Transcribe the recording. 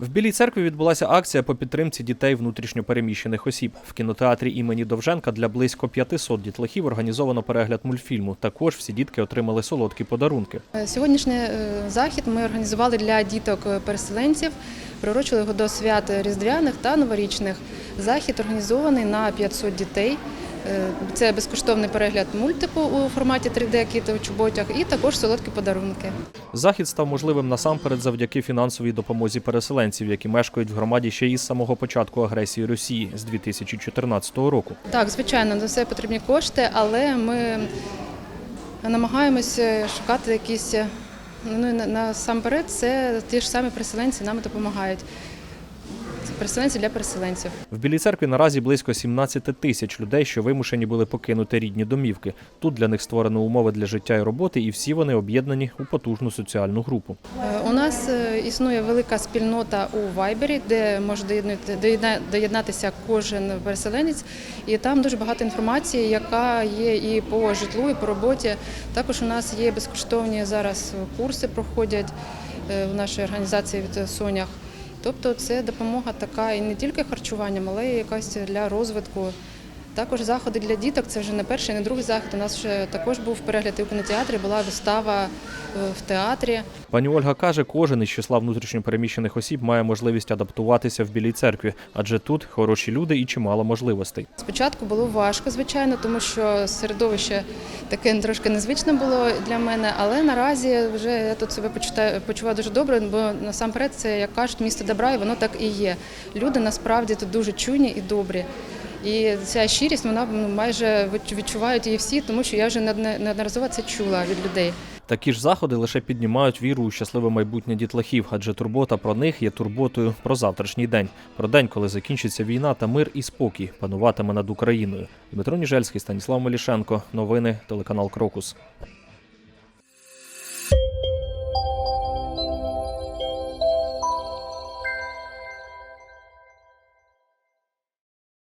В Білій церкві відбулася акція по підтримці дітей внутрішньопереміщених осіб. В кінотеатрі імені Довженка для близько 500 дітлахів організовано перегляд мультфільму. Також всі дітки отримали солодкі подарунки. Е, Сьогоднішній е, захід ми організували для діток-переселенців, приурочили його до свят різдвяних та новорічних. Захід організований на 500 дітей. Е, Це безкоштовний перегляд мультику у форматі 3D «Кіти у чоботях і також солодкі подарунки. Захід став можливим насамперед завдяки фінансовій допомозі переселенців, які мешкають в громаді ще із самого початку агресії Росії з 2014 року. Так, звичайно, на це потрібні кошти, але ми намагаємося шукати якісь. Ну, насамперед, це ті ж самі переселенці нам допомагають. Переселенці для переселенців. В Білій церкві наразі близько 17 тисяч людей, що вимушені були покинути рідні домівки. Тут для них створено умови для життя і роботи, і всі вони об'єднані у потужну соціальну групу. Е, У нас е, існує велика спільнота у Вайбері, де може доєднати- доєднатися кожен переселенець, і там дуже багато інформації, яка є і по житлу, і по роботі. Також у нас є безкоштовні зараз курси, проходять е, в нашій організації від Сонях. Тобто це допомога така і не тільки харчуванням, але й якась для розвитку. Також заходи для діток це вже не перший, не другий захід. У нас вже також був перегляд і у кінотеатрі, була вистава е, в театрі. Пані Ольга каже, кожен із числа внутрішньопереміщених осіб має можливість адаптуватися в Білій церкві, адже тут хороші люди і чимало можливостей. Спочатку було важко, звичайно, тому що середовище таке трошки незвичне було для мене, але наразі вже я тут себе почутаю, почуваю дуже добре, бо насамперед це, як кажуть, місто добра, і воно так і є. Люди насправді тут дуже чуйні і добрі. І ця щирість, вона ну, майже відчувають її всі, тому що я вже неодноразово це чула від людей. Такі ж заходи лише піднімають віру у щасливе майбутнє дітлахів, адже турбота про них є турботою про завтрашній день, про день, коли закінчиться війна та мир і спокій пануватиме над Україною. Дмитро Ніжельський, Станіслав Мелішенко. Новини телеканал Крокус.